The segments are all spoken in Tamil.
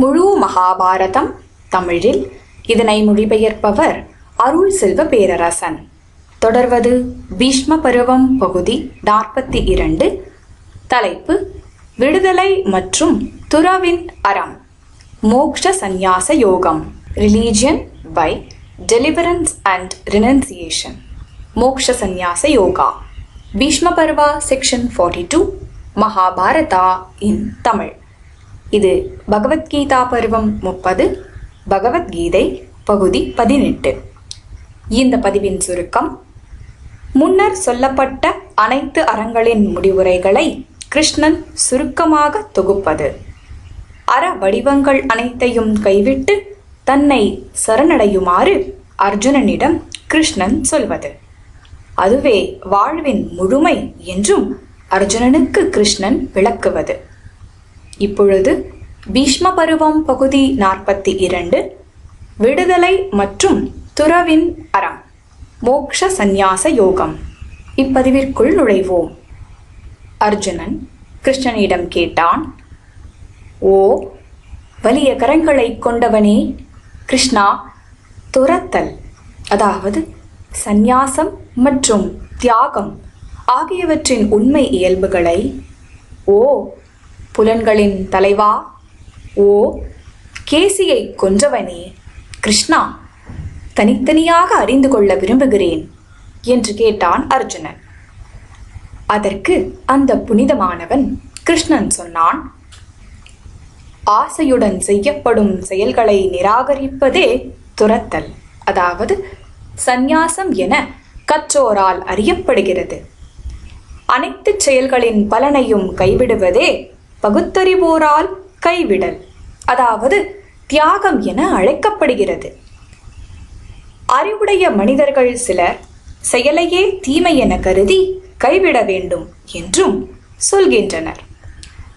முழு மகாபாரதம் தமிழில். இதனை மொழிபெயர்ப்பவர் அருள் செல்வ பேரரசன். தொடர்வது பீஷ்ம பருவம் பகுதி நாற்பத்தி இரண்டு. தலைப்பு விடுதலை மற்றும் துறவின் அறம். மோக்ஷ சந்நியாச யோகம். Religion by deliverance and renunciation Moksha Sannyasa Yoga. Bhishma Parva section forty two Mahabharata in Tamil. இது பகவத்கீதா பருவம் முப்பது பகவத்கீதை பகுதி பதினெட்டு. இந்த பதிவின் சுருக்கம் முன்னர் சொல்லப்பட்ட அனைத்து அறங்களின் முடிவுரைகளை கிருஷ்ணன் சுருக்கமாக தொகுப்பது. அற வடிவங்கள் அனைத்தையும் கைவிட்டு தன்னை சரணடையுமாறு அர்ஜுனனிடம் கிருஷ்ணன் சொல்வது. அதுவே வாழ்வின் முழுமை என்றும் அர்ஜுனனுக்கு கிருஷ்ணன் விளக்குவது. இப்பொழுது பீஷ்ம பருவம் பகுதி நாற்பத்தி இரண்டு விடுதலை மற்றும் துறவின் அறம் மோக்ஷ சந்நியாச யோகம். இப்பதிவிற்குள் நுழைவோம். அர்ஜுனன் கிருஷ்ணனிடம் கேட்டான் ஓ வலிய கரங்களை கொண்டவனே கிருஷ்ணா துரத்தல் அதாவது சந்நியாசம் மற்றும் தியாகம் ஆகியவற்றின் உண்மை இயல்புகளை ஓ புலன்களின் தலைவா? ஓ கேசியை கொன்றவனே. கிருஷ்ணா தனித்தனியாக அறிந்து கொள்ள விரும்புகிறேன் என்று கேட்டான் அர்ஜுனன். அதற்கு அந்த புனிதமானவன் கிருஷ்ணன் சொன்னான் ஆசையுடன் செய்யப்படும் செயல்களை நிராகரிப்பதே துரத்தல். அதாவது சந்நியாசம் என கற்றோரால் அறியப்படுகிறது. அனைத்து செயல்களின் பலனையும் கைவிடுவதே பகுத்தறிவோரால் கைவிடல் அதாவது தியாகம் என அழைக்கப்படுகிறது. அறிவுடைய மனிதர்கள் சிலர் செயலையே தீமை என கருதி கைவிட வேண்டும் என்றும் சொல்கின்றனர்.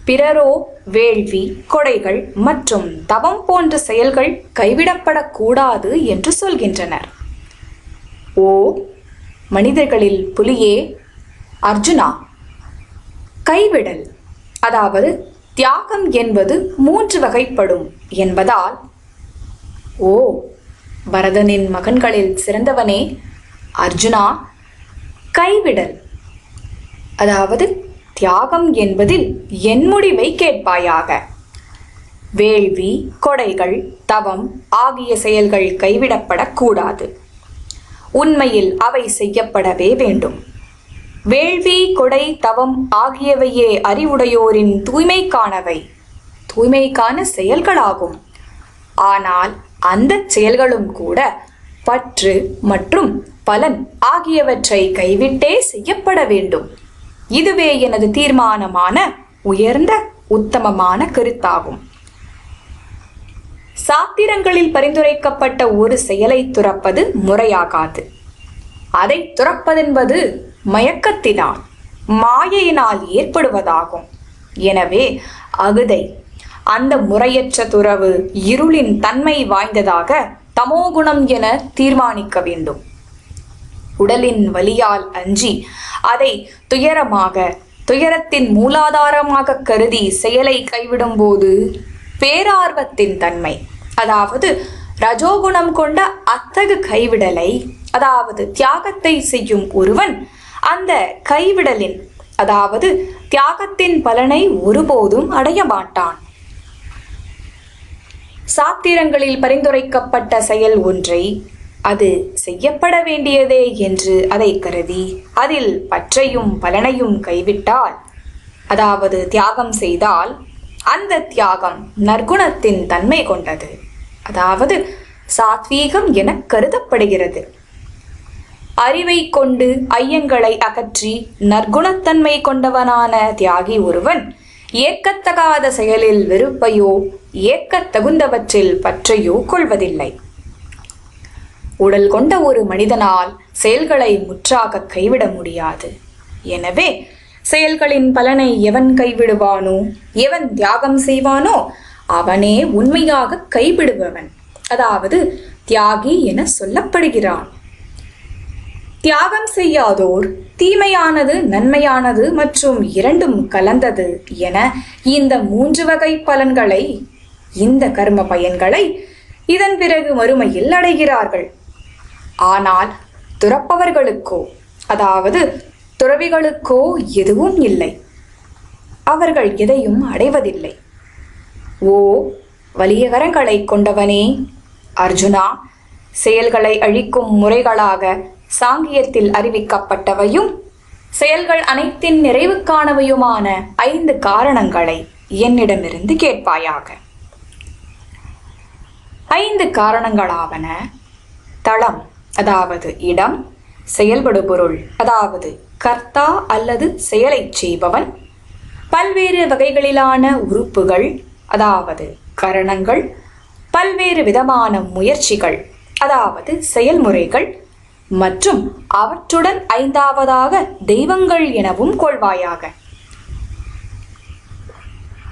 பிறரோ வேள்வி கொடைகள் மற்றும் தவம் போன்ற செயல்கள் கைவிடப்படக்கூடாது என்று சொல்கின்றனர். ஓ மனிதர்களில் புலியே அர்ஜுனா கைவிடல். அதாவது தியாகம் என்பது மூன்று வகைப்படும் என்பதால் ஓ பரதனின் மகன்களில் சிறந்தவனே அர்ஜுனா கைவிடல். அதாவது தியாகம் என்பதில் என் முடிவை கேட்பாயாக. வேள்வி கொடைகள் தவம் ஆகிய செயல்கள் கைவிடப்படக்கூடாது. உண்மையில் அவை செய்யப்படவே வேண்டும். வேள்வி கொடை தவம் ஆகியவையே அறிவுடையோரின் தூய்மைக்கானவை. தூய்மைக்கான செயல்களாகும். ஆனால் அந்த செயல்களும் கூட பற்று மற்றும் பலன் ஆகியவற்றை கைவிட்டே செய்யப்பட வேண்டும். இதுவே எனது தீர்மானமான உயர்ந்த உத்தமமான கருத்தாகும். சாத்திரங்களில் பரிந்துரைக்கப்பட்ட ஒரு செயலை துறப்பது முறையாகாது. அதை துறப்பதென்பது மயக்கத்தினால் மாயையினால் ஏற்படுவதாகும். எனவே அகுதை அந்த முறையற்ற துறவு இருளின் தன்மை வாய்ந்ததாக தமோகுணம் என தீர்மானிக்க வேண்டும். உடலின் வலியால் அஞ்சி அதை துயரமாக துயரத்தின் மூலாதாரமாக கருதி செயலை கைவிடும்போது பேரார்வத்தின் தன்மை அதாவது ரஜோகுணம் கொண்ட அத்தகு கைவிடலை அதாவது தியாகத்தை செய்யும் ஒருவன் அந்த கைவிடலின் அதாவது தியாகத்தின் பலனை ஒருபோதும் அடைய மாட்டான். சாத்திரங்களில் பரிந்துரைக்கப்பட்ட செயல் ஒன்றை அது செய்யப்பட வேண்டியதே என்று அதை கருதி அதில் பற்றையும் பலனையும் கைவிட்டால் அதாவது தியாகம் செய்தால் அந்த தியாகம் நற்குணத்தின் தன்மை கொண்டது. அதாவது சாத்வீகம் என கருதப்படுகிறது. அறிவை கொண்டு ஐயங்களை அகற்றி நற்குணத்தன்மை கொண்டவனான தியாகி ஒருவன். ஏற்கத்தகாத செயலில் வெறுப்பையோ ஏற்கத் தகுந்தவற்றில் பற்றையோ கொள்வதில்லை. உடல் கொண்ட ஒரு மனிதனால் செயல்களை முற்றாக கைவிட முடியாது. எனவே செயல்களின் பலனை எவன் கைவிடுவானோ எவன் தியாகம் செய்வானோ அவனே உண்மையாக கைவிடுபவன். அதாவது தியாகி என சொல்லப்படுகிறான். தியாகம் செய்யாதோர் தீமையானது நன்மையானது மற்றும் இரண்டும் கலந்தது என இந்த மூன்று வகை பலன்களை இந்த கர்ம பயன்களை இதன் பிறகு மறுமையில் அடைகிறார்கள். ஆனால் துறப்பவர்களுக்கோ அதாவது துறவிகளுக்கோ எதுவும் இல்லை. அவர்கள் எதையும் அடைவதில்லை. ஓ வலிய கரங்களை கொண்டவனே அர்ஜுனா செயல்களை அழிக்கும் முறைகளாக சாங்கியத்தில் அறிவிக்கப்பட்டவையும் செயல்கள் அனைத்தின் நிறைவுக்கானவையுமான ஐந்து காரணங்களை என்னிடமிருந்து கேட்பாயாக. ஐந்து காரணங்களாவன. தளம் அதாவது இடம் செயல்படு பொருள் அதாவது கர்த்தா அல்லது செயலைச் செய்பவன் பல்வேறு வகைகளிலான உறுப்புகள் அதாவது கரணங்கள் பல்வேறு விதமான முயற்சிகள் அதாவது செயல்முறைகள் மற்றும் அவற்றுடன் ஐந்தாவதாக தெய்வங்கள் எனவும் கொள்வாயாக.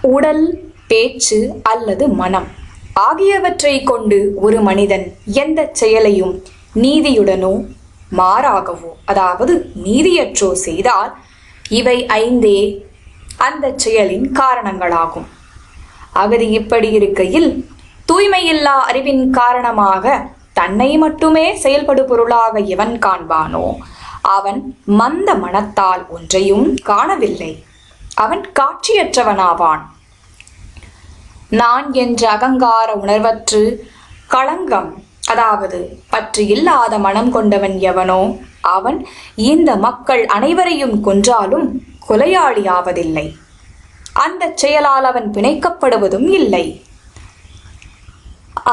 உடல் பேச்சு அல்லது மனம் ஆகியவற்றை கொண்டு ஒரு மனிதன் எந்த செயலையும் நீதியுடனோ மாறாகவோ அதாவது நீதியற்றோ செய்தால் இவை ஐந்தே அந்த செயலின் காரணங்களாகும். அகதி இப்படி இருக்கையில் தூய்மையில்லா அறிவின் காரணமாக தன்னை மட்டுமே செயல்படு பொருளாக எவன் காண்பானோ? அவன் மந்த மனத்தால் ஒன்றையும் காணவில்லை. அவன் காட்சியற்றவனாவான். நான் என்ற அகங்கார உணர்வற்று களங்கம் அதாவது பற்று இல்லாத மனம் கொண்டவன் எவனோ அவன் இந்த மக்கள் அனைவரையும் கொன்றாலும் கொலையாளி ஆவதில்லை அந்த செயலால் அவன் பிணைக்கப்படுவதும் இல்லை.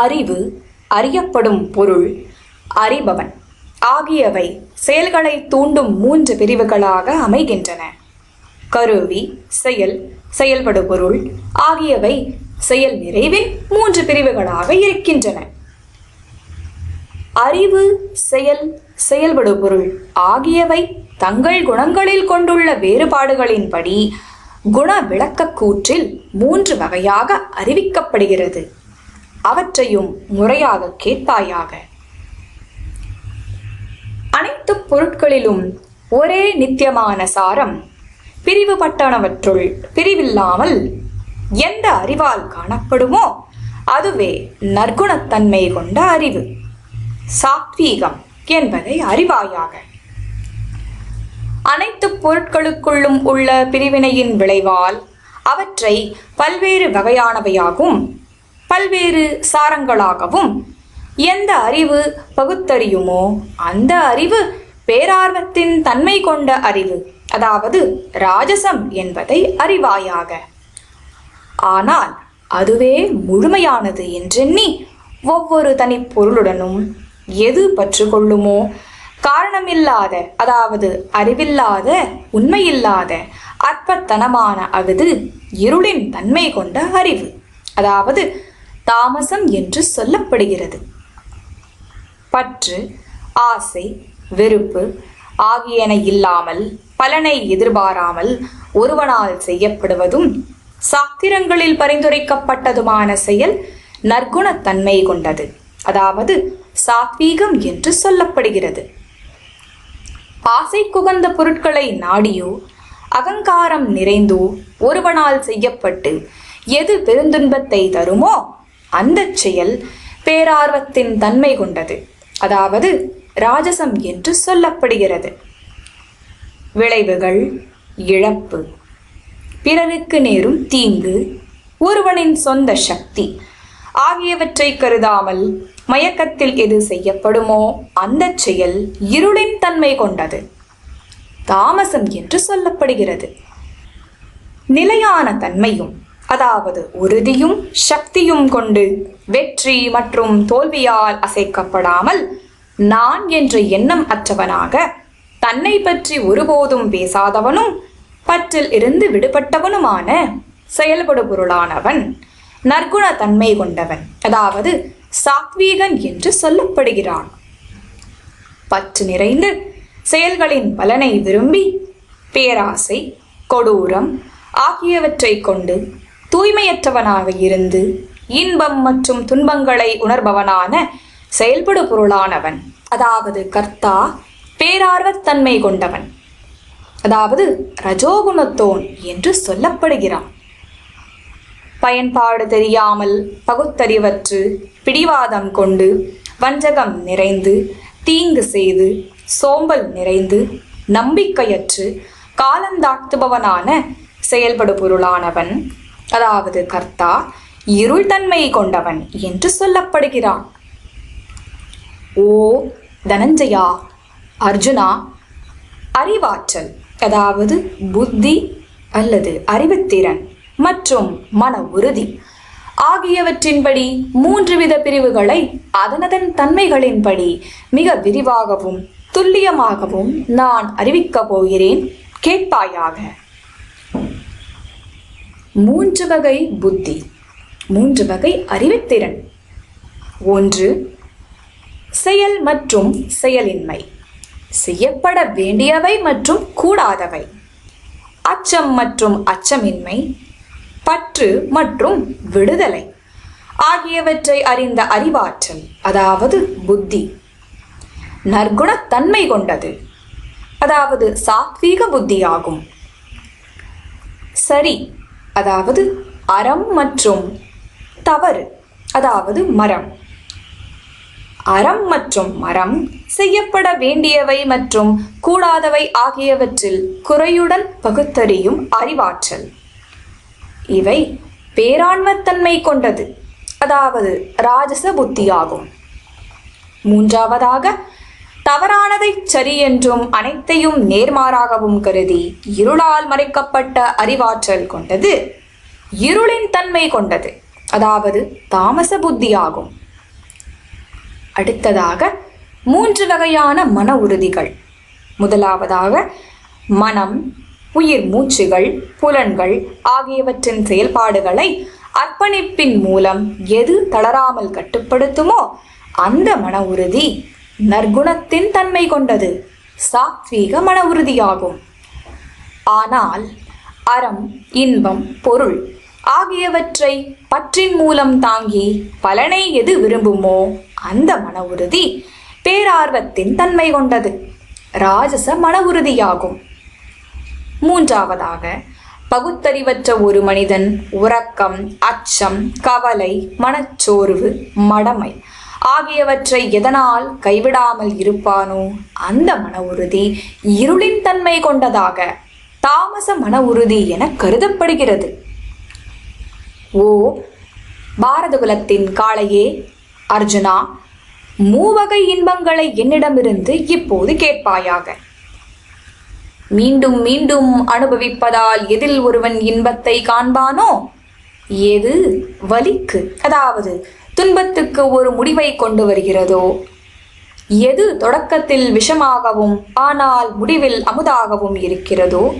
அறிவு அறியப்படும் பொருள் அறிபவன். ஆகியவை செயல்களை தூண்டும் மூன்று பிரிவுகளாக அமைகின்றன. கருவி செயல் செயல்படு பொருள் ஆகியவை செயல் நிறைவின் மூன்று பிரிவுகளாக இருக்கின்றன. அறிவு செயல் செயல்படு பொருள் ஆகியவை தங்கள் குணங்களில் கொண்டுள்ள வேறுபாடுகளின்படி குண விளக்கக் கூற்றில் மூன்று வகையாக அறிவிக்கப்படுகிறது. அவற்றையும் முறையாக கேட்பாயாக. அனைத்து பொருட்களிலும் ஒரே நித்தியமான சாரம் பிரிவுபட்டனவற்றுள் பிரிவில்லாமல் எந்த அறிவால் காணப்படுமோ அதுவே நற்குணத்தன்மை கொண்ட அறிவு. சாத்வீகம் என்பதை அறிவாயாக. அனைத்து பொருட்களுக்குள்ளும் உள்ள பிரிவினையின் விளைவால் அவற்றை பல்வேறு வகையானவையாகவும் பல்வேறு சாரங்களாகவும் எந்த அறிவு பகுத்தறியுமோ அந்த அறிவு பேரார்வத்தின் தன்மை கொண்ட அறிவு. அதாவது ராஜசம் என்பதை அறிவாயாக. ஆனால் அதுவே முழுமையானது என்றெண்ணி ஒவ்வொரு தனி பொருளுடனும் எது பற்று கொள்ளுமோ காரணமில்லாத அதாவது அறிவில்லாத உண்மையில்லாத அற்பத்தனமான அகுது இருளின் தன்மை கொண்ட அறிவு. அதாவது தாமசம் என்று சொல்லப்படுகிறது. பற்று ஆசை வெறுப்பு ஆகியன இல்லாமல் பலனை எதிர்பாராமல் ஒருவனால் செய்யப்படுவதும் சாத்திரங்களில் பரிந்துரைக்கப்பட்டதுமான செயல் நற்குணத்தன்மை கொண்டது. அதாவது சாத்வீகம் என்று சொல்லப்படுகிறது. ஆசை குகந்த பொருட்களை நாடியோ அகங்காரம் நிறைந்தோ ஒருவனால் செய்யப்பட்டு எது பெருந்துன்பத்தை தருமோ அந்த செயல் பேரார்வத்தின் தன்மை கொண்டது. அதாவது ராஜசம் என்று சொல்லப்படுகிறது. விளைவுகள் இழப்பு. பிறருக்கு நேரும் தீங்கு ஒருவனின் சொந்த சக்தி. ஆகியவற்றை கருதாமல் மயக்கத்தில் எது செய்யப்படுமோ அந்த செயல் இருளின் தன்மை கொண்டது. தாமசம் என்று சொல்லப்படுகிறது. நிலையான தன்மையும் அதாவது உறுதியும் சக்தியும் கொண்டு வெற்றி மற்றும் தோல்வியால் அசைக்கப்படாமல் நான் என்ற எண்ணம் அற்றவனாக தன்னை பற்றி ஒருபோதும் பேசாதவனும் பற்றில் இருந்து விடுபட்டவனுமான செயல்படு பொருளானவன் நற்குண தன்மை கொண்டவன் அதாவது சாத்வீகன் என்று சொல்லப்படுகிறான். பற்று நிறைந்து செயல்களின் பலனை விரும்பி பேராசை கொடூரம் ஆகியவற்றை கொண்டு தூய்மையற்றவனாக இருந்து இன்பம் மற்றும் துன்பங்களை உணர்பவனான செயல்படு பொருளானவன். அதாவது கர்த்தா பேரார்வத்தன்மை கொண்டவன். அதாவது ரஜோகுணத்தோன் என்று சொல்லப்படுகிறான். பயன்பாடு தெரியாமல் பகுத்தறிவற்று பிடிவாதம் கொண்டு வஞ்சகம் நிறைந்து தீங்கு செய்து சோம்பல் நிறைந்து நம்பிக்கையற்று காலந்தாழ்த்துபவனான செயல்படு பொருளானவன். அதாவது கர்த்தா இருள் தன்மையை கொண்டவன் என்று சொல்லப்படுகிறான். ஓ தனஞ்சயா அர்ஜுனா அறிவாற்றல் அதாவது புத்தி அல்லது அறிவுத்திறன் மற்றும் மன உறுதி ஆகியவற்றின்படி மூன்று வித பிரிவுகளை அதனதன் தன்மைகளின்படி மிக விரிவாகவும் துல்லியமாகவும் நான் அறிவிக்கப் போகிறேன். கேட்பாயாக. மூன்று வகை புத்தி மூன்று வகை அறிவுத்திறன். ஒன்று செயல் மற்றும் செயலின்மை. செய்யப்பட வேண்டியவை மற்றும் கூடாதவை. அச்சம் மற்றும் அச்சமின்மை பற்று மற்றும் விடுதலை ஆகியவற்றை அறிந்த அறிவாற்றல் அதாவது புத்தி. நற்குணத்தன்மை கொண்டது அதாவது சாத்வீக புத்தியாகும். சரி அதாவது அறம் மற்றும் தவறு அதாவது மரம். அறம் மற்றும் மரம் செய்யப்பட வேண்டியவை மற்றும் கூடாதவை ஆகியவற்றில் குறையுடன் பகுத்தறியும் அறிவாற்றல். இவை பேராண்மத்தன்மை கொண்டது அதாவது ராஜச புத்தியாகும் மூன்றாவதாக தவறானதை சரி என்றும் அனைத்தையும் நேர்மாறாகவும் கருதி இருளால் மறைக்கப்பட்ட அறிவாற்றல் கொண்டது. இருளின் தன்மை கொண்டது. அதாவது தாமச புத்தியாகும். அடுத்ததாக மூன்று வகையான மன உறுதிகள். முதலாவதாக மனம் உயிர் மூச்சுகள் புலன்கள் ஆகியவற்றின் செயல்பாடுகளை அர்ப்பணிப்பின் மூலம் எது தளராமல் கட்டுப்படுத்துமோ அந்த மன உறுதி நற்குணத்தின் தன்மை கொண்டது. சாத்வீக மன உறுதியாகும் ஆனால் அறம் இன்பம் பொருள் ஆகியவற்றை பற்றின் மூலம் தாங்கி பலனை எது விரும்புமோ அந்த மன உறுதி பேரார்வத்தின் தன்மை கொண்டது. ராஜச மன உறுதியாகும் மூன்றாவதாக பகுத்தறிவற்ற ஒரு மனிதன் உறக்கம் அச்சம் கவலை மனச்சோர்வு மடமை ஆகியவற்றை எதனால் கைவிடாமல் இருப்பானோ அந்த மன உறுதி இருளின் தன்மை கொண்டதாக தாமச மன உறுதி என கருதப்படுகிறது. ஓ பாரதகுலத்தின் காளையே அர்ஜுனா மூவகை இன்பங்களை என்னிடமிருந்து இப்போது கேட்பாயாக. மீண்டும் மீண்டும் அனுபவிப்பதால் எதில் ஒருவன் இன்பத்தை காண்பானோ? எது வலிக்கு? அதாவது துன்பத்துக்கு ஒரு முடிவை கொண்டு வருகிறதோ? எது தொடக்கத்தில் விஷமாகவும் ஆனால் முடிவில் அமுதாகவும் இருக்கிறதோ?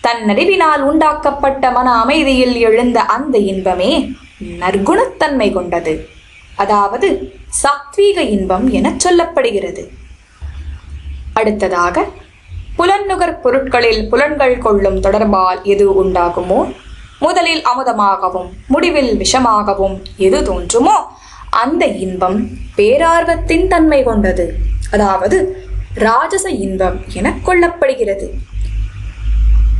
தன் தன்னறிவினால் உண்டாக்கப்பட்ட மன அமைதியில் எழுந்த அந்த இன்பமே நற்குணத்தன்மை கொண்டது. அதாவது சாத்வீக இன்பம் எனச் சொல்லப்படுகிறது. அடுத்ததாக புலன்நுகர் பொருட்களில் புலன்கள் கொள்ளும் தொடர்பால் எது உண்டாகுமோ? முதலில் அமுதமாகவும் முடிவில் விஷமாகவும் எது தோன்றுமோ அந்த இன்பம் பேரார்வத்தின் தன்மை கொண்டது. அதாவது ராஜச இன்பம் என கொள்ளப்படுகிறது.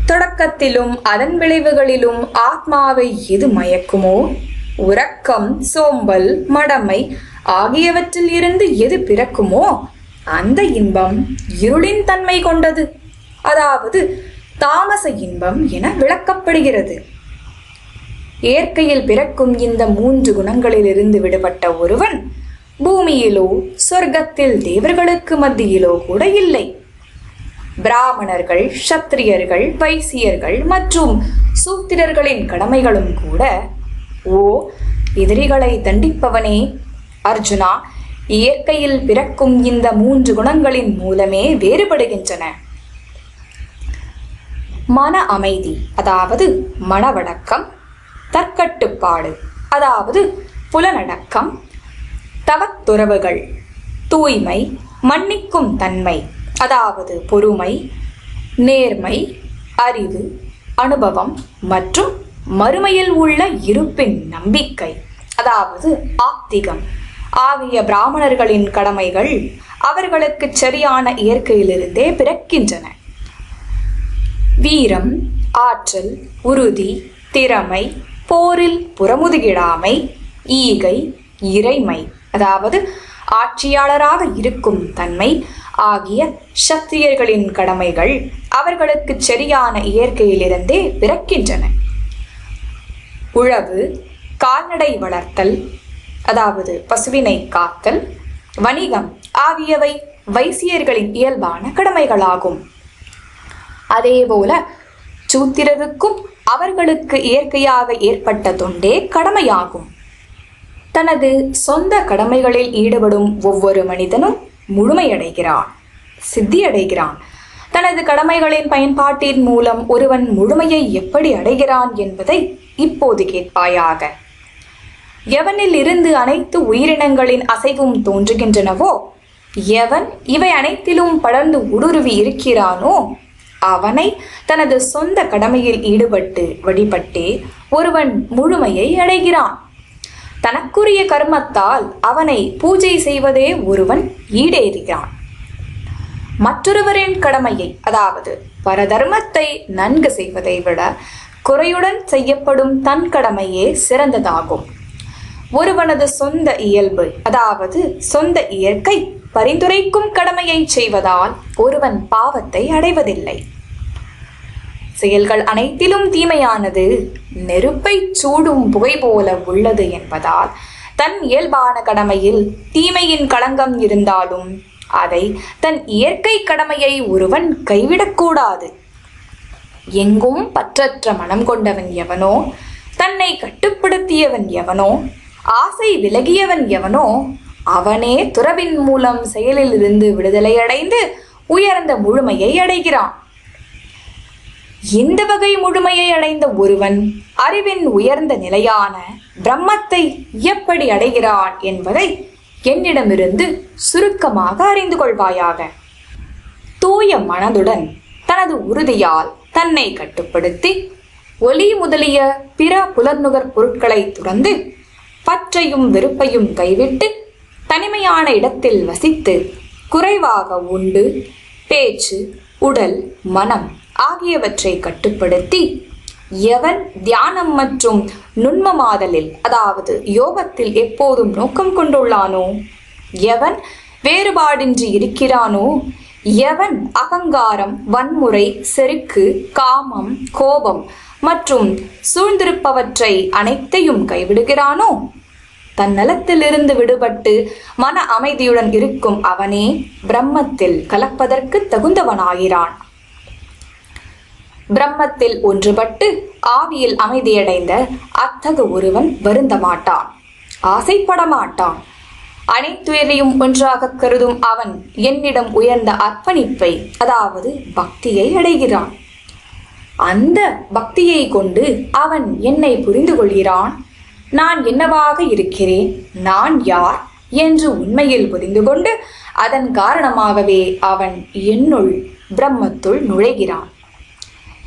தொடக்கத்திலும் அதன் விளைவுகளிலும் ஆத்மாவை எது மயக்குமோ உறக்கம் சோம்பல் மடமை ஆகியவற்றில் இருந்து எது பிறக்குமோ அந்த இன்பம் இருளின் தன்மை கொண்டது. அதாவது தாமச இன்பம் என விளக்கப்படுகிறது. இயற்கையில் பிறக்கும் இந்த மூன்று குணங்களிலிருந்து விடுபட்ட ஒருவன் பூமியிலோ சொர்க்கத்தில் தேவர்களுக்கு மத்தியிலோ கூட இல்லை. பிராமணர்கள் சத்திரியர்கள் வைசியர்கள் மற்றும் சூத்திரர்களின் கடமைகளும் கூட ஓ எதிரிகளை தண்டிப்பவனே அர்ஜுனா இயற்கையில் பிறக்கும் இந்த மூன்று குணங்களின் மூலமே வேறுபடுகின்றன. மன அமைதி அதாவது மனவடக்கம் தற்கட்டுப்பாடு. அதாவது புலனடக்கம் தவத்துறவுகள் தூய்மை மன்னிக்கும் தன்மை அதாவது பொறுமை நேர்மை அறிவு அனுபவம் மற்றும் மறுமையில் உள்ள இருப்பின் நம்பிக்கை. அதாவது ஆத்திகம். ஆகிய பிராமணர்களின் கடமைகள் அவர்களுக்கு சரியான இயற்கையிலிருந்தே பிறக்கின்றன. வீரம் ஆற்றல் உறுதி திறமை போரில் புறமுதுகிடாமை ஈகை இறைமை அதாவது ஆட்சியாளராக இருக்கும் தன்மை ஆகிய சத்திரியர்களின் கடமைகள் அவர்களுக்கு சரியான இயற்கையிலிருந்தே பிறக்கின்றன. உழவு கால்நடை வளர்த்தல் அதாவது பசுவினை காத்தல் வணிகம் ஆகியவை வைசியர்களின் இயல்பான கடமைகளாகும். அதேபோல சூத்திரருக்கும் அவர்களுக்கு இயற்கையாக ஏற்பட்ட தொண்டே கடமையாகும். தனது சொந்த கடமைகளில் ஈடுபடும் ஒவ்வொரு மனிதனும் முழுமையடைகிறான் சித்தியடைகிறான். தனது கடமைகளின் பயன்பாட்டின் மூலம் ஒருவன் முழுமையை எப்படி அடைகிறான் என்பதை இப்போது கேட்பாயாக. எவனில் இருந்து அனைத்து உயிரினங்களின் அசைவும் தோன்றுகின்றனவோ எவன் இவை அனைத்திலும் படர்ந்து ஊடுருவி இருக்கிறானோ அவனை தனது சொந்த கடமையில் ஈடுபட்டு வழிபட்டே ஒருவன் முழுமையை அடைகிறான். தனக்குரிய கர்மத்தால் அவனை பூஜை செய்வதே ஒருவன் ஈடேறுகிறான். மற்றொருவரின் கடமையை அதாவது பரதர்மத்தை நன்கு செய்வதை விட குறையுடன் செய்யப்படும் தன் கடமையே சிறந்ததாகும். ஒருவனது சொந்த இயல்பு அதாவது சொந்த இயற்கை பரிந்துரைக்கும் கடமையை செய்வதால் ஒருவன் பாவத்தை அடைவதில்லை. செயல்கள் அனைத்திலும் தீமையானது நெருப்பை சூடும் புகை போல உள்ளது என்பதால் தன் இயல்பான கடமையில் தீமையின் களங்கம் இருந்தாலும் அதை தன் இயற்கை கடமையை ஒருவன் கைவிடக்கூடாது. எங்கும் பற்றற்ற மனம் கொண்டவன் எவனோ தன்னை கட்டுப்படுத்தியவன் எவனோ ஆசை விலகியவன் எவனோ அவனே துறவின் மூலம் செயலில் இருந்து விடுதலை அடைந்து உயர்ந்த முழுமையை அடைகிறான். இந்த வகை முழுமையை அடைந்த ஒருவன் அறிவின் உயர்ந்த நிலையான பிரம்மத்தை எப்படி அடைகிறான் என்பதை என்னிடமிருந்து சுருக்கமாக அறிந்து கொள்வாயாக. தூய மனதுடன் தனது உறுதியால் தன்னை கட்டுப்படுத்தி ஒலி முதலிய பிற புலர்நுகர் பொருட்களை துறந்து பற்றையும் வெறுப்பையும் கைவிட்டு தனிமையான இடத்தில் வசித்து குறைவாக உண்டு பேச்சு உடல் மனம் ஆகியவற்றை கட்டுப்படுத்தி எவன் தியானம் மற்றும் நுண்மமாதலில் அதாவது யோகத்தில் எப்போதும் நோக்கம் கொண்டுள்ளானோ? எவன் வேறுபாடின்றி இருக்கிறானோ? எவன் அகங்காரம் வன்முறை செருக்கு காமம் கோபம் மற்றும் சூழ்ந்திருப்பவற்றை அனைத்தையும் கைவிடுகிறானோ? தன் நலத்திலிருந்து விடுபட்டு மன அமைதியுடன் இருக்கும் அவனே பிரம்மத்தில் கலப்பதற்கு தகுந்தவனாகிறான் பிரம்மத்தில் ஒன்றுபட்டு ஆவியில் அமைதியடைந்த அத்தகு ஒருவன் வருந்த மாட்டான் ஆசைப்பட மாட்டான் அனைத்துயரையும் ஒன்றாக கருதும் அவன் என்னிடம் உயர்ந்த அர்ப்பணிப்பை அதாவது பக்தியை அடைகிறான். அந்த பக்தியை கொண்டு அவன் என்னை புரிந்து கொள்கிறான் நான் என்னவாக இருக்கிறேன்? நான் யார்? என்று உண்மையில் புரிந்து கொண்டு அதன் காரணமாகவே அவன் என்னுள் பிரம்மத்துள் நுழைகிறான்.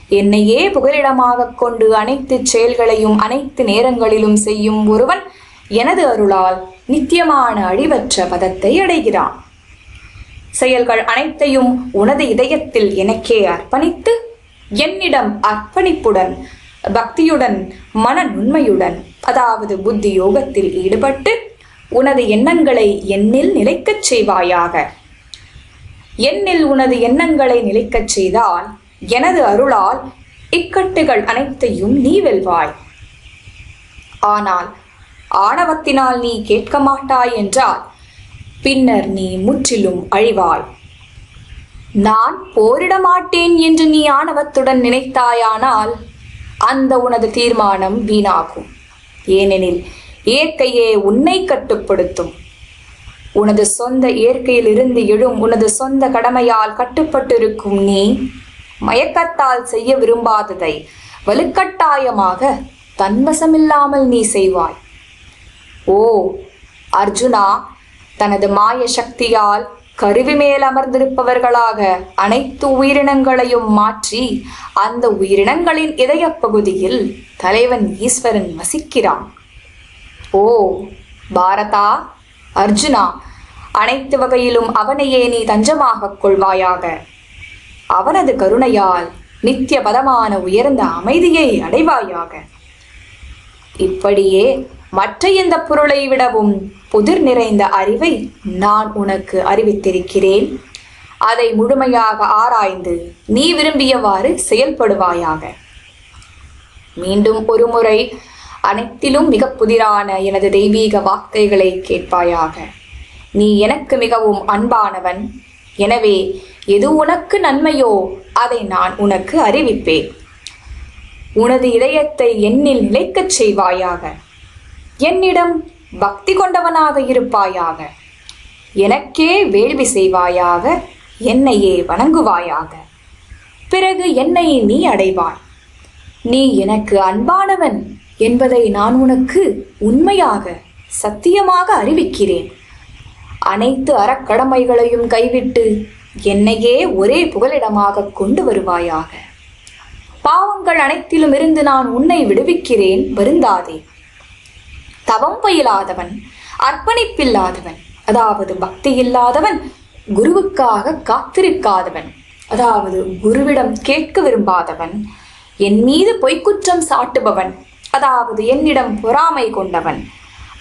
என்னையே புகலிடமாக கொண்டு அனைத்து செயல்களையும் அனைத்து நேரங்களிலும் செய்யும் ஒருவன் எனது அருளால் நித்தியமான அழிவற்ற பதத்தை அடைகிறான். செயல்கள் அனைத்தையும் உனது இதயத்தில் எனக்கே அர்ப்பணித்து என்னிடம் அர்ப்பணிப்புடன் பக்தியுடன் மன நுண்மையுடன் அதாவது புத்தி யோகத்தில் ஈடுபட்டு உனது எண்ணங்களை என்னில் நிலைக்கச் செய்வாயாக. என்னில் உனது எண்ணங்களை நிலைக்கச் செய்தால் எனது அருளால் இக்கட்டுகள் அனைத்தையும் நீ வெல்வாய். ஆனால் ஆணவத்தினால் நீ கேட்க மாட்டாய் என்றால் பின்னர் நீ முற்றிலும் அழிவாய். நான் போரிட மாட்டேன் என்று நீ ஆணவத்துடன் நினைத்தாயானால் அந்த உனது தீர்மானம் வீணாகும். ஏனெனில் இயற்கையே உன்னை கட்டுப்படுத்தும். உனது சொந்த இயற்கையில் இருந்து எழும் உனது சொந்த கடமையால் கட்டுப்பட்டிருக்கும் நீ மயக்கத்தால் செய்ய விரும்பாததை வலுக்கட்டாயமாக தன்வசமில்லாமல் நீ செய்வாய். ஓ அர்ஜுனா தனது மாய சக்தியால் கருவி மேல் அமர்ந்திருப்பவர்களாக அனைத்து உயிரினங்களையும் மாற்றி அந்த உயிரினங்களின் இதய பகுதியில் தலைவன் ஈஸ்வரன் வசிக்கிறான். ஓ பாரதா அர்ஜுனா அனைத்து வகையிலும் அவனையே நீ தஞ்சமாகக் கொள்வாயாக. அவனது கருணையால் நித்திய பதமான உயர்ந்த அமைதியை அடைவாயாக. இப்படியே மற்ற எந்த பொருளை விடவும் புதிர் நிறைந்த அறிவை நான் உனக்கு அறிவித்திருக்கிறேன். அதை முழுமையாக ஆராய்ந்து நீ விரும்பியவாறு செயல்படுவாயாக. மீண்டும் ஒருமுறை அனைத்திலும் மிக புதிரான எனது தெய்வீக வார்த்தைகளை கேட்பாயாக. நீ எனக்கு மிகவும் அன்பானவன். எனவே எது உனக்கு நன்மையோ அதை நான் உனக்கு அறிவிப்பேன். உனது இதயத்தை என்னில் நிலைக்கச் செய்வாயாக. என்னிடம் பக்தி கொண்டவனாக இருப்பாயாக. எனக்கே வேள்வி செய்வாயாக என்னையே வணங்குவாயாக. பிறகு என்னை நீ அடைவாய். நீ எனக்கு அன்பானவன் என்பதை நான் உனக்கு உண்மையாக சத்தியமாக அறிவிக்கிறேன். அனைத்து அறக்கடமைகளையும் கைவிட்டு என்னையே ஒரே புகலிடமாக கொண்டு வருவாயாக. பாவங்கள் அனைத்திலும் இருந்து நான் உன்னை விடுவிக்கிறேன் வருந்தாதே. தவம் பயிலாதவன் அர்ப்பணிப்பில்லாதவன் அதாவது பக்தி இல்லாதவன் குருவுக்காக காத்திருக்காதவன் அதாவது குருவிடம் கேட்க விரும்பாதவன் என் மீது பொய்க்குற்றம் சாட்டுபவன் அதாவது என்னிடம் பொறாமை கொண்டவன்.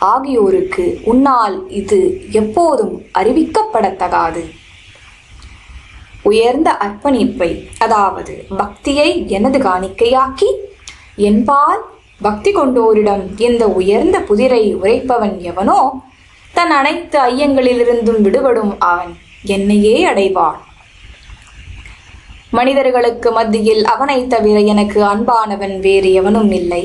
ஆகியோருக்கு உன்னால் இது எப்போதும் அறிவிக்கப்படத்தகாது. உயர்ந்த அர்ப்பணிப்பை அதாவது பக்தியை எனது காணிக்கையாக்கி என்பால் பக்தி கொண்டோரிடம் இந்த உயர்ந்த புதிரை உரைப்பவன் எவனோ தன் அனைத்து ஐயங்களிலிருந்தும் விடுபடும் அவன் என்னையே அடைவான். மனிதர்களுக்கு மத்தியில் அவனை தவிர எனக்கு அன்பானவன் வேறு எவனும் இல்லை.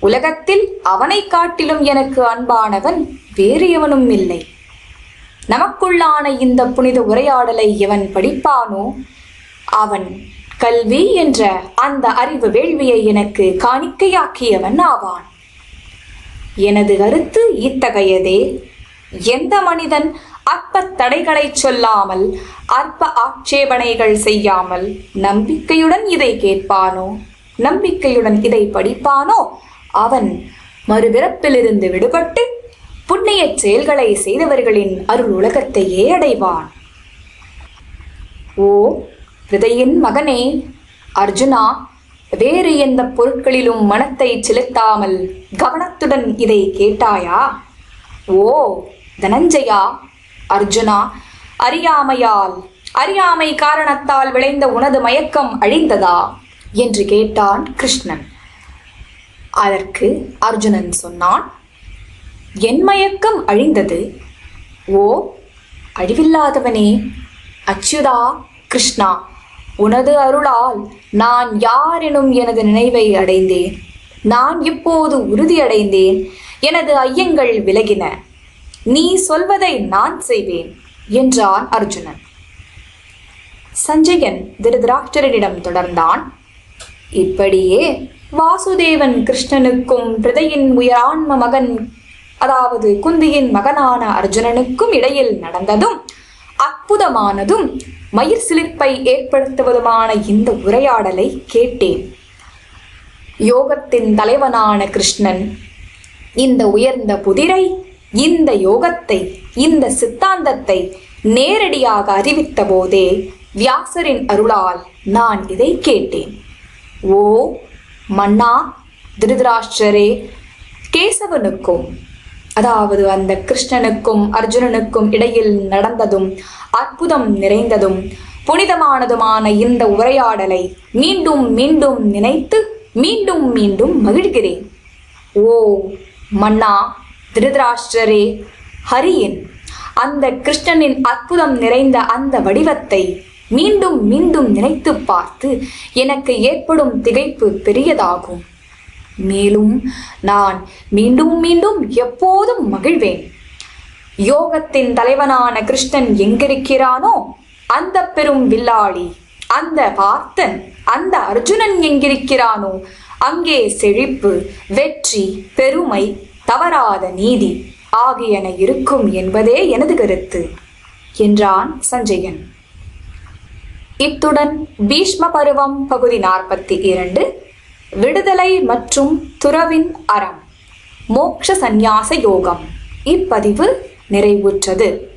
உலகத்தில் அவனை காட்டிலும் எனக்கு அன்பானவன் வேறு எவனும் இல்லை. நமக்குள்ளான இந்த புனித உரையாடலை எவன் படிப்பானோ அவன் கல்வி என்ற அந்த அறிவு வேள்வியை எனக்கு காணிக்கையாக்கியவன் ஆவான். எனது கருத்து இத்தகையதே. எந்த மனிதன் அற்ப தடைகளை சொல்லாமல் அற்ப ஆட்சேபனைகள் செய்யாமல் நம்பிக்கையுடன் இதை கேட்பானோ? நம்பிக்கையுடன் இதை படிப்பானோ? அவன் மறுபிறப்பிலிருந்து விடுபட்டு புண்ணிய செயல்களை செய்தவர்களின் அருள் உலகத்தையே அடைவான். ஓ விதையின் மகனே அர்ஜுனா வேறு எந்த பொருட்களிலும் மனத்தை செலுத்தாமல் கவனத்துடன் இதை கேட்டாயா? ஓ தனஞ்சயா அர்ஜுனா அறியாமையால் அறியாமை காரணத்தால் விளைந்த உனது மயக்கம் அழிந்ததா? என்று கேட்டான் கிருஷ்ணன். அதற்கு அர்ஜுனன் சொன்னான் என் மயக்கம் அழிந்தது. ஓ அழிவில்லாதவனே அச்சுதா கிருஷ்ணா உனது அருளால் நான் யார் எனும் எனது நினைவை அடைந்தேன். நான் இப்போது உறுதியடைந்தேன். எனது ஐயங்கள் விலகின. நீ சொல்வதை நான் செய்வேன் என்றான் அர்ஜுனன். சஞ்சயன் திருதராட்சரனிடம் தொடர்ந்தான். இப்படியே வாசுதேவன் கிருஷ்ணனுக்கும் பிரதையின் உயரான்ம மகன் அதாவது குந்தியின் மகனான அர்ஜுனனுக்கும் இடையில் நடந்ததும் அற்புதமானதும் மயிர் சிலிர்ப்பை ஏற்படுத்துவதுமான இந்த உரையாடலை கேட்டேன். யோகத்தின் தலைவனான கிருஷ்ணன் இந்த உயர்ந்த புதிரை இந்த யோகத்தை இந்த சித்தாந்தத்தை நேரடியாக அறிவித்த போதே வியாசரின் அருளால் நான் இதை கேட்டேன். ஓ மன்னா திருதராஷ்டரே கேசவனுக்கும் அதாவது அந்த கிருஷ்ணனுக்கும் அர்ஜுனனுக்கும் இடையில் நடந்ததும் அற்புதம் நிறைந்ததும் புனிதமானதுமான இந்த உரையாடலை மீண்டும் மீண்டும் நினைத்து மீண்டும் மீண்டும் மகிழ்கிறேன். ஓ மன்னா திருதராஷ்டிரரே ஹரியின் அந்த கிருஷ்ணனின் அற்புதம் நிறைந்த அந்த வடிவத்தை மீண்டும் மீண்டும் நினைத்து பார்த்து எனக்கு ஏற்படும் திகைப்பு பெரியதாகும். மேலும் நான் மீண்டும் மீண்டும் எப்போதும் மகிழ்வேன். யோகத்தின் தலைவனான கிருஷ்ணன் எங்கிருக்கிறானோ அந்த பெரும் வில்லாளி அந்த பார்த்தன் அந்த அர்ஜுனன் எங்கிருக்கிறானோ அங்கே செழிப்பு வெற்றி பெருமை தவறாத நீதி ஆகியன இருக்கும் என்பதே எனது கருத்து என்றான் சஞ்சயன். இத்துடன் பீஷ்ம பருவம் பகுதி நாற்பத்தி இரண்டு விடுதலை மற்றும் துறவின் அறம். மோக்ஷ சந்நியாச யோகம். இப்பதிவு நிறைவுற்றது.